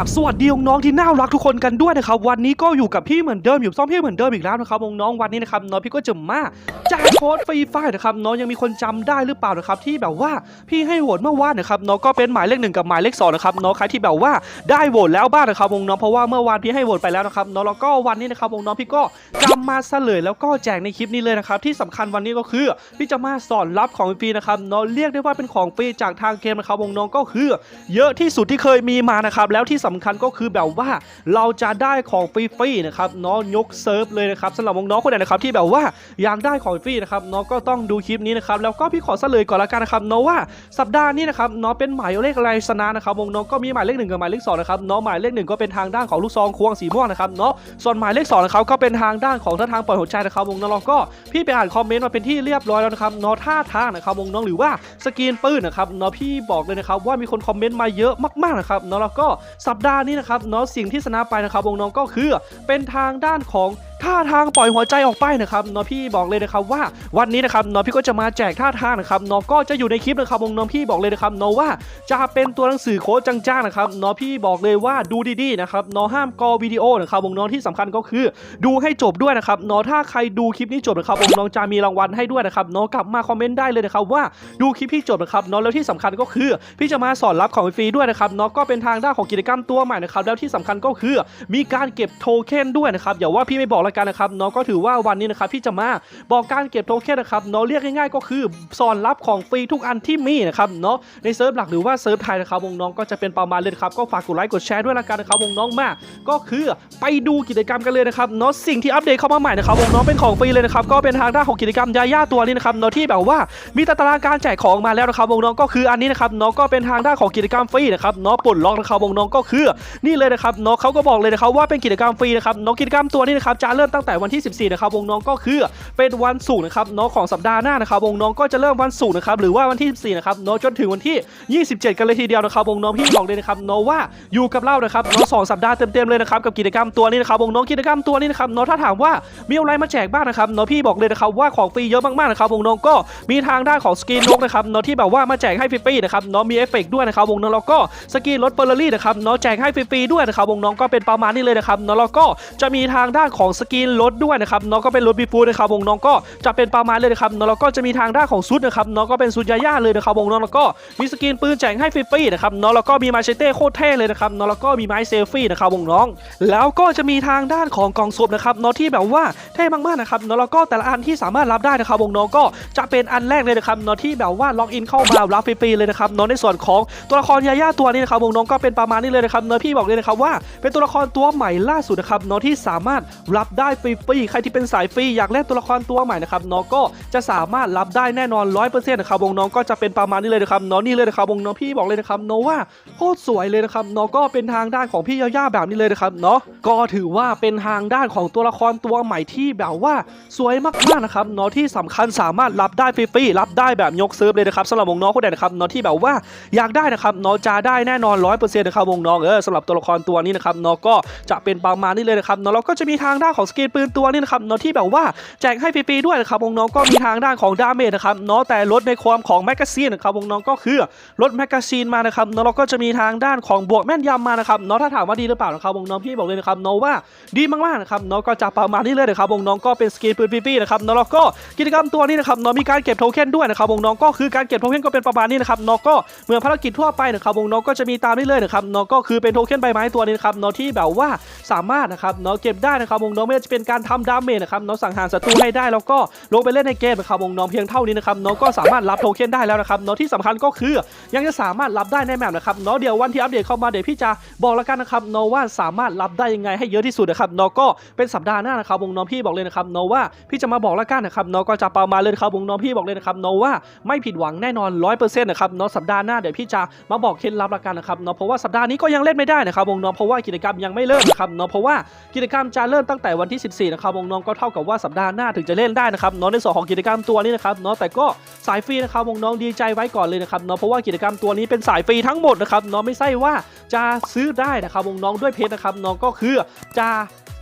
ราบสวัสดีน้องๆที่น่ารักทุกคนกันด้วยนะครับวันนี้ก็อยู่กับพี่เหมือนเดิมอยู่ซ่อมพี่เหมือนเดิมอีกแล้วนะครับน้องๆวันนี้นะครับน้องพี่ก็จะมาแจกโค้ดฟรีไฟนะครับน้องยังมีคนจำได้หรือเปล่านะครับที่แบบว่าพี่ให้โหวตเมื่อวานนะครับน้องก็เป็นหมายเลขหนึ่งกับหมายเลขสองนะครับน้องใครที่แบบว่าได้โหวตแล้วบ้างนะครับน้องเพราะว่าเมื่อวานพี่ให้โหวตไปแล้วนะครับน้องแล้วก็วันนี้นะครับน้องพี่ก็จำมาเฉลยแล้วก็แจกในคลิปนี้เลยนะครับที่สำคัญวันนี้ก็คือพี่จะมาสอนรับของฟรีนะครับน้องเรียกได้ว่าเป็นของฟรีจากทางเกมนะครับน้องก็คือ เยอะที่สุดที่เคยมีมานะครับแล้วที่สำคัญก็คือแบบว่าเราจะได้ของฟรีๆนะครับน้องยกเซิร์ฟเลยนะครับสำหรับน้องๆคนไหนนะครับที่แบบว่าอยากได้ของฟรีนะครับน้องก็ต้องดูคลิปนี้นะครับแล้วก็พี่ขอเฉลยก่อนละกันนะครับเน้องว่าสัปดาห์นี้นะครับน้องเป็นหมายเลขอะไรชนะนะครับวงน้องก็มีหมายเลขหนึ่งกับหมายเลขสองนะครับน้องหมายเลขหนึ่งก็เป็นทางด้านของลูกซองควงสีม่วงนะครับเนาะส่วนหมายเลขสองนะครับก็เป็นทางด้านของท่าทางปล่อยหัวใจนะครับวงน้องก็พี่ไปอ่านคอมเมนต์มาเป็นที่เรียบร้อยแล้วนะครับเนาะท่าทางนะครับวงน้องหรือว่าสกรีนปืนนะครับเนาะพี่บอกเลยนะครับว่ามีคนคอมเมนต์มาเยอะมากๆนะครับเนาะแล้วก็สัปดาห์นี้นะครับเนาะสิ่งที่ชนะไปนะครับวงน้องก็คือเป็นทางด้านของ ท่าทางปล่อยหัวใจออกไปนะครับเนาะพี่บอกเลยนะครับว่าวันนี้นะครับเนาะพี่ก็จะมาแจกท่าทางนะครับเนาะก็จะอยู่ในคลิปนะครับวงน้องพี่บอกเลยนะครับเนาะว่าจะเป็นตัวหนังสือโค้ดจ้างๆนะครับเนาะพี่บอกเลยว่าดูดีๆนะครับเนาะห้ามกอวิดีโอนะครับวงน้องที่สำคัญก็คือ ดูให้จบด้วยนะครับเนาะถ้าใครดูคลิปนี้จบนะครับวงน้องจะมีรางวัลให้ด้วยนะครับเนาะกลับมาคอมเมนต์ได้เลยนะครับว่าดูคลิปพี่จบนะครับเนาะแล้วที่สำคัญก็คือ พี่จะมาสอนรับของฟรีด้วยนะครับเนาะก็เป็นทางด้านของกิจกรรมตัวใหม่นะครับแล้วที่สำคัญก็คือ มีการเก็บโทเค็นด้วยนะครับอย่าว่าพี่ไม่บอกแล้กันนะครับเนาะก็ถือว่าวันนี้นะครับพี่จะมาบอกการเก็บโทเค็นนะครับเนาะเรียกง่ายๆก็คือสอนรับของฟรีทุกอันที่มีนะครับเนาะในเซิร์ฟหลักหรือว่าเซิร์ฟไทยนะครับวงน้องก็จะเป็นประมาณเลยนะครับก็ฝากกดไลค์กดแชร์ด้วยละกันนะครับวงน้องมาก ก็คือไปดูกิจกรรมกันเลยนะครับเนาะสิ่งที่อัปเดตเข้ามาใหม่นะครับวงน้องเป็นของฟรีเลยนะครับก็เป็นทางด้านของกิจกรรมยาย่าตัวนี้นะครับเนาะที่แบบว่ามีตารางการแจกของมาแล้วนะครับวงน้องก็คืออันนี้นะครับเนาะก็เป็นทางด้านของกิจกรรมฟรีนะครับเนาะปลดล็อกนะครับวงน้องก็คือนี่เลยนะครับเนาะเขาก็บอกเลยนะครับว่าเป็นกิจกรรมฟรีนะครับเนาะกิจกรรมตัวนี้นะครับจะเริ่มตั้งแต่วันที่ 14 นะครับวงน้องก็คือเป็นวันศุกร์นะครับเนาะของสัปดาห์หน้านะครับวงน้องก็จะเริ่มวันศุกร์นะครับหรือว่าวันที่ 14 นะครับเนาะจนถึงวันที่ 27 กันเลยทีเดียวนะครับวงน้องพี่บอกเลยนะครับเนาะว่าอยู่กับเรานะครับเนาะสองสัปดาห์เต็มๆเลยนะครับกับกิจกรรมตัวนี้นะครับวงน้องกิจกรรมตัวนี้นะครับเนาะถ้าถามว่ามีอะไรมาแจกบ้างนะครับเนาะพี่บอกเลยนะครับว่าของฟรีเยอะมากๆนะครับวงน้องก็มีทางด้านของสกินนกนะครับเนาะที่แบบว่ามาแจกให้ฟรีๆนะครับเนาะมีเอฟเฟกต์ด้วยนะครับวงน้องแล้วก็สกินรถเฟอร์รารี่นะครับเนาะแจกให้ฟรีๆด้วยนะครับวงน้องก็เป็นประมาณนี้เลยนะครับเนาะแล้วก็จะมีทางด้านของสกินรถด้วยนะครับเนาะก็เป็นรถบีฟูนะครับวงน้องก็จะเป็นประมาณเลยนะครับเนาะแล้วก็จะมีทางด้านของซุดนะครับเนาะก็เป็นซุดยาย่าเลยนะครับวงน้องแล้วก็มีสกินปืนแจกให้ฟรีๆนะครับเนาะแล้วก็มีมาเชเต้โคตรเท่เลยนะครับเนาะแล้วก็มีไม้เซลฟี่นะครับวงน้อง แล้วก็จะมีทางด้านของกล่องศพนะครับเนาะที่แบบว่าเท่มากๆนะครับเนาะแล้วก็แต่ละอันที่สามารถรับได้นะครับวงน้องก็จะเป็นอันแรกเลยนะครับเนาะที่แบบว่าล็อกอินเข้ามารับฟรีๆเลยนะครับเนาะในส่วนของตัวละครยาย่าตัวนี้นะครับวงน้องก็เป็นประมาณนี้เลยนะครับเนาะพี่บอกเลยนะครับว่าเป็นตัวละครตัวใหม่ล่าสุดนะครับเนาะที่สามารถรับได้ฟรีๆใครที่เป็นสายฟรีอยากเล่นตัวละครตัวใหม่นะครับเนาะก็จะสามารถรับได้แน่นอน100%นะครับวงน้องก็จะเป็นประมาณนี้เลยนะครับเนาะนี่เลยนะครับวงน้องพี่บอกเลยนะครับเนาะว่าโคตรสวยเลยนะครับเนาะก็เป็นทางด้านของพี่ยาย่าแบบนี้เลยนะครับเนาะก็ถือว่าเป็นทางด้านของตัวละครตัวใหม่ที่แบบว่าสวยมากๆนะครับเนาะที่สำคัญสามารถรับได้ฟรีๆรับได้แบบยกเซิร์ฟเลยนะครับสำหรับวงน้องคนใดนะครับเนาะที่แบบว่าอยากได้นะครับเนาะจะได้แน่นอน100%นะครับวงน้องเออสำหรับตัวละครตัวนี้นะครับเนาะก็จะเป็นประมาณนี้เลยนะครับนาะแล้วก็จะมีทางด้านของสกินปืนตัวนี้นะครับเนาะที่แบบว่าแจกให้ฟรีๆด้วยนะครับวงน้องก็มีทางด้านของดาเมจนะครับเนาะแต่ลดในความของแมกกาซีนนะครับวงน้องก็คือลดแมกกาซีนมานะครับเนาะแล้วก็จะมีทางด้านของบวกแม่นยำมานะครับเนาะถ้าถามว่าดีหรือเปล่านะครับวงน้องพี่บอกเลยนะครับเนาะว่าดีมากๆนะครับเนาะก็จะประมาณนี้เลยนะครับวงน้องก็เป็นสกินปืนปีๆนะครับเนาะแล้วก็กิจกรรมตัวนี้นะครับเนาะมีการเก็บโทเค็นด้วยนะครับวงน้องก็คือการเก็บโทเค็นก็เป็นประมาณนี้นะครับเนาะก็เหมือนภารกิจทั่วไปนะครับวงน้องก็จะมีตามนี้เลยนะครับเนาะก็คือเป็นโทเค็นใบไม้ตัวนี้นะครับเนาะที่แบบว่า สามารถนะครับเนาะเก็บได้นะครับวงน้องไม่ว่าจะเป็นการทำดาเมจนะครับเนาะสังหารศัตรูให้ได้แล้วก็ลงไปเล่นในเกมนะครับวงน้องเพียงเท่านี้นะครับเนาะก็สามารถรับโทเค็นได้แล้วนะครับเนาะที่สำคัญก็คือยังจะสามารถรับได้ในแมปนะครับเนาะเดี๋ยววันที่อัปเดตเข้ามาเดี๋ยวพี่จะบอกแล้วกันนะครับเนาะว่าสามารถรับได้ยังไงให้เยอะที่สุดนะครับเนาะก็เป็นสัปดาห์หน้านะครับวงน้องพี่บอกเลยนะครับเนาะว่าพี่จะมาบอกแล้วกันนะครับเนาะก็จะประมาณเลยครับวงน้องพี่บอกเลยนะครับเนาะว่าไม่ผิดหวังแน่นอน100%นะครับเนาะสัปดาห์หน้าเดี๋ยวพี่จะมาบอกเคล็ดลับแล้วกันนะครับเนาะเพราะว่าสัปดาห์นี้ก็ยังเล่นไม่ได้นะครับวงน้องเพราะว่ากิจกรรมยังไม่เริ่มนะครับเนาะเพราะว่ากิจกรรมจะเริ่มตั้งแต่วันที่ 14 นะครับวงน้องก็เท่ากับว่าสัปดาห์หน้าถึงจะเล่นได้นะครับเนาะในส่วนของกิจกรรมตัวนี้นะครับเนาะแต่ก็สายฟรีนะครับวงน้องดีใจไว้ก่อนเลยนะครับเนาะเพราะว่ากิจกรรมตัวนี้เป็นสายฟรีทั้งหมดนะครับเนาะไม่ใช่ว่าจะซื้อได้นะครับวงน้องด้วยเพชรนะครับเนาะก็คือจะ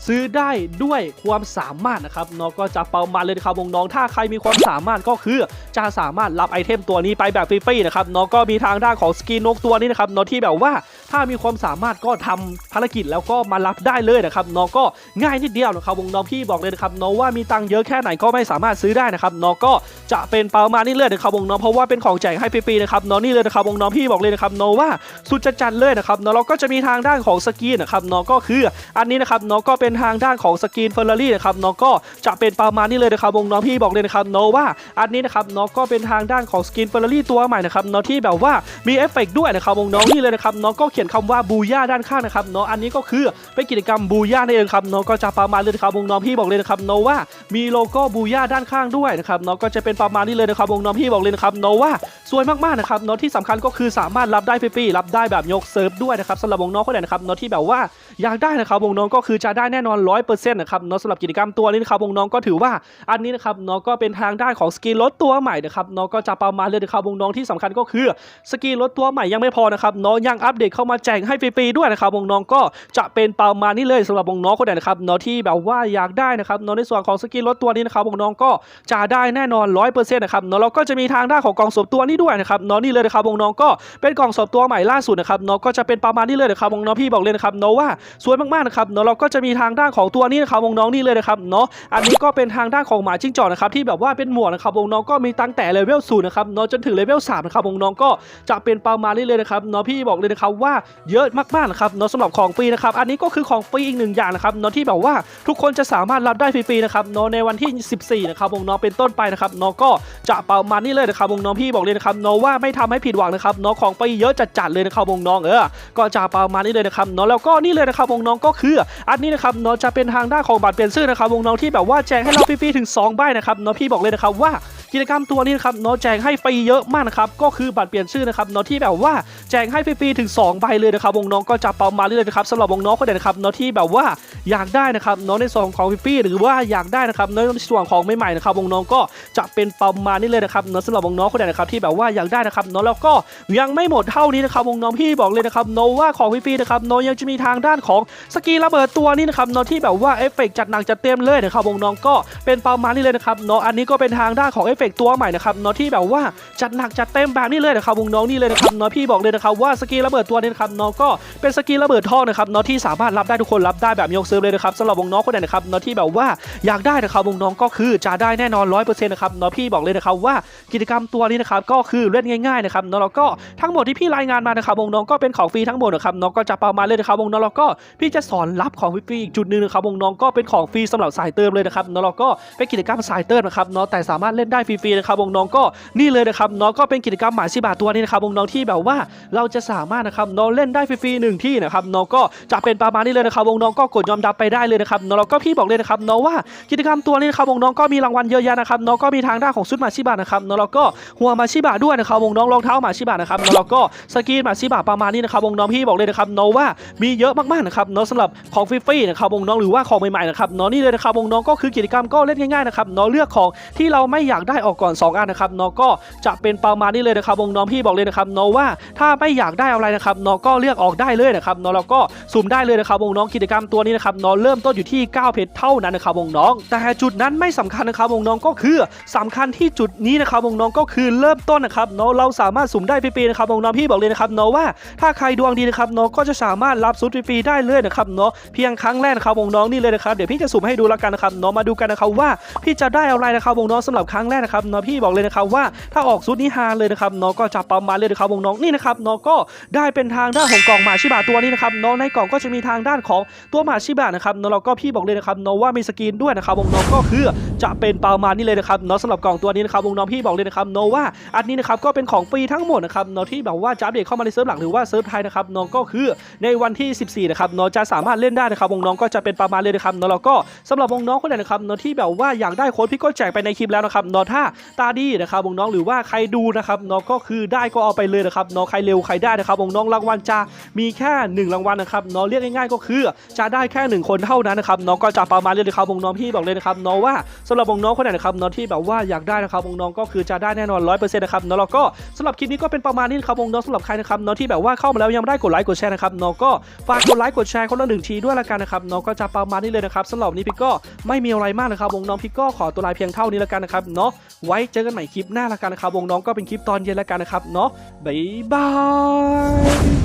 ซื้อได้ด้วยความสามารถนะครับเนาะก็จะเประมาเลยนะครับวงน้องถ้าใครมีความสามารถก็คือจะสามารถรับไอเทมตัวนี้ไปแบบฟรีๆนะครับเนาะก็มีทางด้านของสกินนกตัวนี้นะครับเนาะที่แบบว่า ถ้ามีความสามารถก็ทำภารกิจแล้วก็มารับได้เลยนะครับน้องก็ง่ายนิดเดียวนะครับวงน้องพี่บอกเลยนะครับน้องว่ามีตังค์เยอะแค่ไหนก็ไม่สามารถซื้อได้นะครับน้องก็จะเป็นประมาณนี้เลยนะครับวงน้องเพราะว่าเป็นของแจกให้ฟรีๆนะครับน้องนี่เลยนะครับวงน้องพี่บอกเลยนะครับน้องว่าสุดจะจัดเลยนะครับน้องเราก็จะมีทางด้านของสกีนะครับน้องก็คืออันนี้นะครับน้องก็เป็นทางด้านของสกีนเฟอร์รารี่นะครับน้องก็จะเป็นประมาณนี้เลยนะครับวงน้องพี่บอกเลยนะครับน้องว่าอันนี้นะครับน้องก็เป็นทางด้านของสกีนเฟอร์รารี่ตัวใหม่นะครับน้องที่แบบว่ามีเอฟเฟกต์ด้วยนะครับวงน้องนี่เลยนะครับน้องก็ขียนคำว่าบูย่าด้านข้างนะครับน้องอันนี้ก็คือเป็นกิจกรรมบูย่าในเองครับน้องก็จะประมาณเลยนะครับวงน้องพี่บอกเลยนะครับน้องว่ามีโลโก้บูย่าด้านข้างด้วยนะครับน้องก็จะเป็นประมาณนี้เลยนะครับวงน้องพี่บอกเลยนะครับน้องว่าสวยมากๆนะครับน้องที่สำคัญก็คือสามารถรับได้ฟรีๆรับได้แบบยกเซิร์ฟด้วยนะครับสำหรับวงน้องคนไหนนะครับน้องที่แบบว่าอยากได้นะครับวงน้องก็คือจะได้แน่นอน100%นะครับเนาะสำหรับกิจกรรมตัวนี้นะครับวงน้องก็ถือว่าอันนี้นะครับเนาะก็เป็นทางด้านของสกินรถตัวใหม่นะครับเนาะก็จะประมาณเลยนะครับวงน้องที่สำคัญก็คือสกินรถตัวใหม่ยังไม่พอนะครับเนาะยังอัปเดตเข้ามาแจกให้ฟรีๆด้วยนะครับวงน้องก็จะเป็นประมาณนี้เลยสำหรับวงน้องคนไหนนะครับเนาะที่แบบว่าอยากได้นะครับเนาะในส่วนของสกินรถตัวนี้นะครับวงน้องก็จะได้แน่นอน100%นะครับเนาะเราก็จะมีทางด้านของกล่องสวมตัวนี้ด้วยนะครับเนาะนี่เลยนะครับวงน้องก็เป็นกล่องสวมตัวใหม่ล่าสุดนะครับเนาะก็จะเป็นประมาณนี้เลยนะครับวงน้องพี่บอกเลยนะครับเนาะว่าสวยมากๆนะครับเนาะเราก็จะมีทางด้านของตัวนี้นะครับวงน้องนี่เลยนะครับเนาะอันนี้ก็เป็นทางด้านของหมาจิ้งจอกนะครับที่แบบว่าเป็นหมวกนะครับวงน้องก็มีตั้งแต่เลเวลศูนย์นะครับเนาะจนถึงเลเวลสามนะครับวงน้องก็จะเป็นประมาณนี้เลยนะครับเนาะพี่บอกเลยนะครับว่าเยอะมากๆนะครับเนาะสำหรับของฟรีนะครับอันนี้ก็คือของฟรีอีกหนึ่งอย่างนะครับเนาะที่แบบว่าทุกคนจะสามารถรับได้ฟรีๆนะครับเนาะในวันที่ 14 นะครับวงน้องเป็นต้นไปนะครับเนาะก็จะประมาณนี้เลยนะครับวงน้องพี่บอกเลยนะครับเนาะว่าไม่ทำให้ผิดหวังนะครับเนาะของฟรีเยอะจัดๆเลยนะครับวงน้องเออก็จะประมาณนี้เลยนะครับเนาะแล้วก็นี่เลยนะครับวงน้องก็คือ อันนี้นะครับเนาะจะเป็นทางด้านของบัตรเปลี่ยนชื่อนะครับวงน้องที่แบบว่าแจกให้เราฟรีๆถึง2ใบนะครับเนาะพี่บอกเลยนะครับว่า กิจกรรมตัวนี้นะครับเนาะแจกให้ฟรีเยอะมากนะครับก็คือบัตรเปลี่ยนชื่อนะครับเนาะที่แบบว่าแจกให้ฟรีๆถึง2ใบเลยนะครับวงน้องก็จะเประมาณนี้เลยนะครับสำหรับวงน้องคนไหนนะครับเนาะที่แบบว่าอยากได้นะครับเนาะในส่วนของฟรีๆหรือว่าอยากได้นะครับในส่วนของใหม่ๆนะครับวงน้องก็จะเป็นประมาณนี้เลยนะครับเนาะสำหรับวงน้องคนไหนนะครับที่แบบว่าอยากได้นะครับเนาะแล้วก็ยังไม่หมดเท่านี้นะครับวงน้องพี่บอกเลยนะครับเนาะว่าของฟรีๆนะครับเนาะยังจะมีทางด้านของสกีระเบิดตัวนี้นะครับเนาะที่แบบว่าเอฟเฟกต์จัดหนักจัดเต็มเลยนะครับวงน้องก็เป็นประมาณนี้เลยนะครับเนาะอันนี้ก็เป็นทางด้านของเอฟเฟกตัวใหม่นะครับเนาะที่แบบว่าจัดหนักจัดเต็มแบบนี้เลยนะครับวงน้องนี่เลยนะครับเนาะพี่บอกเลยนะครับว่าสกีระเบิดตัวนี้นะครับเนาะก็เป็นสกีระเบิดท่อนะครับเนาะที่สามารถรับได้ทุกคนรับได้แบบยกเซิร์ฟเลยนะครับสำหรับวงน้องคนไหนนะครับเนาะที่แบบว่าอยากได้นะครับวงน้องก็คือจะได้แน่นอน100%นะครับเนาะพี่บอกเลยนะครับว่ากิจกรรมตัวนี้นะครับก็คือเล่นง่ายๆนะครับเนาะแล้วก็ทั้งหมดที่พี่รายงานมานะครับวงน้องก็เป็นของฟรีทั้งหมดนะครับเนาะก็จะประมาณเลยนะครับวงน้องแล้วก็พี่จะสอนรับของฟรีอีกจุดหนึ่งนะครับวงน้องก็เป็นของฟรีสำหรับสายเติมเลยนะครับเนาะแล้วก็เป็นกิจกรรมสายเติมนะครับเนาะแต่สามารถเล่นได้ฟรีๆนะครับวงน้องก็นี่เลยนะครับเนาะก็เป็นกิจกรรมหมาชิบะตัวนี้นะครับวงน้องที่แบบว่าเราจะสามารถนะครับเนาะเล่นได้ฟรีๆหนึ่งที่นะครับเนาะก็จะเป็นประมาณนี้เลยนะครับวงน้องก็กดยอมรับไปได้เลยนะครับนาะแล้วก็พี่บอกเลยนะครับเนาะว่ากิจกรรมตัวนี้นะครับวงน้องก็มีรางวัลเยอะแยะนะครับเนาะก็มีทางด้านของชุดหมาชิบะนะครับนาะแล้วก็หัวหมาชิบะด้วยนะครับวงน้องรองเท้าหมาชิบะนะครับนาะแล้วก็สกีนหมาชิบะประมาณนี้นะครับวงน้องพี่บอกเลยนะครับเนาะว่ามีเยอะมากๆนะครับเนาะสำหรับของฟรีๆนะครับวงน้องหรือว่าของใหม่ๆนะครับเนาะนี่เลยนะครับวงน้องก็คือกิจกรรมก็เล่นง่ายๆนะครับเนาะเลือกของที่เราไม่อยากได้ออกก่อนสองอันนะครับเนาะก็จะเป็นประมาณนี้เลยนะครับวงน้องพี่บอกเลยนะครับเนาะว่าถ้าไม่อยากได้อะไรนะครับเนาะก็เลือกออกได้เลยนะครับเนาะแล้วก็สุ่มได้เลยนะครับวงน้องกิจกรรมตัวนี้นะครับเนาะเริ่มต้นอยู่ที่ 9 เพชรเท่านั้นนะครับวงน้อง แต่จุดนั้นไม่สำคัญนะครับวงน้องก็คือสำคัญที่จุดนี้นะครับวงน้องก็คือเริ่มต้นนะครับเนาะเราสามารถสุ่มได้ฟรีๆนะครับวงน้องพี่บอกเลยนะครับเนาะว่าถ้าใครดวงดีนะครับเนาะก็จะสามารถรับซุดฟรีๆได้เลยนะครับเนาะเพียงครั้งแรกนะครับวงน้องนี่เลยนะครับเดี๋ยวพี่จะสุ่มให้ดูแล้วกันนะครับเนาะมาดูกันนะครับว่าพี่จะได้อะไรนะครับวงน้องสำหรับครั้งแรกนะครับเนาะพี่บอกเลยนะครับว่าถ้าออกซุดนี้ฮาเลยนะครับเนาะก็จะประมาณเลยนะครับวงน้องนี่นะครับเนาะก็ได้เป็นทางด้านของกล่องหมาชิบะตัวนี้นะครับเนาะในกล่องก็จะมีทางด้านของตัวหมาชิบะนะครับเนาะแล้วก็พี่บอกเลยนะครับเนาะว่ามีสกินด้วยนะครับวงน้องก็คือจะเป็นประมาณนี้เลยนะครับเนาะสำหรับกล่องตัวนี้นะครับวงน้องพี่บอกเลยนะครับเนว่าอันนี้นะครับก็เป็นของฟรีทั้งหมดนะครับเนาะที่แบบว่าจะอัปเดตเข้ามาในเซิร์ฟหลักหรือว่าเซิร์ฟไทยนะครับเนาะก็คือในวันที่ 14นะครับเนาะจะสามารถเล่นได้นะครับวงน้องก็จะเป็นประมาณเลยนะครับเนาะแล้วก็สำหรับวงน้องคนไหนนะครับเนาะที่แบบว่าอยากได้โค้ดพี่ก็แจกไปในคลิปแล้วนะครับเนาะถ้าตาดีนะครับวงน้องหรือว่าใครดูนะครับเนาะก็คือได้ก็เอาไปเลยนะครับเนาะใครเร็วใครได้นะครับวงน้องรางวัลจะมีแค่หนึ่งรางวัลนะครับเนาะเรียกง่ายๆก็คือจะได้แค่หนึ่งคนเท่านั้นนะครับเนาะก็จะประมาณเลยนะครับวงน้องพี่บอกเลยนะครับเนาะว่าสำหรับวงน้องคนไหนนะครับเนาะที่แบบว่าอยากได้นะครับวงน้องก็คือจะได้แน่นอนร้อยเปอร์เซ็นต์นะครับนาะแล้วก็สำหรับคลิปนี้ก็เป็นประมาณนี้ครับวงน้องสำหรับใครนะครับเนาะที่แบบว่าเข้ามาแล้วยังไม่ได้กดไลค์กดแชร์นะครับเนาะก็ฝากกดไลค์กดแชร์คนละหนึ่งทีด้วยละกันนะครับเนาะก็จะประมาณนี้เลยนะครับสำหรับนี้พี่ก็ไม่มีอะไรมากนะครับวงน้องพี่ก็ขอตัวลาเพียงเท่านี้ละกันนะครับเนาะไว้เจอกันใหม่คลิปหน้าละกันนะครับวงน้องก็เป็นคลิปตอนเย็นละกันนะครับเนาะบ๊ายบา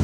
ย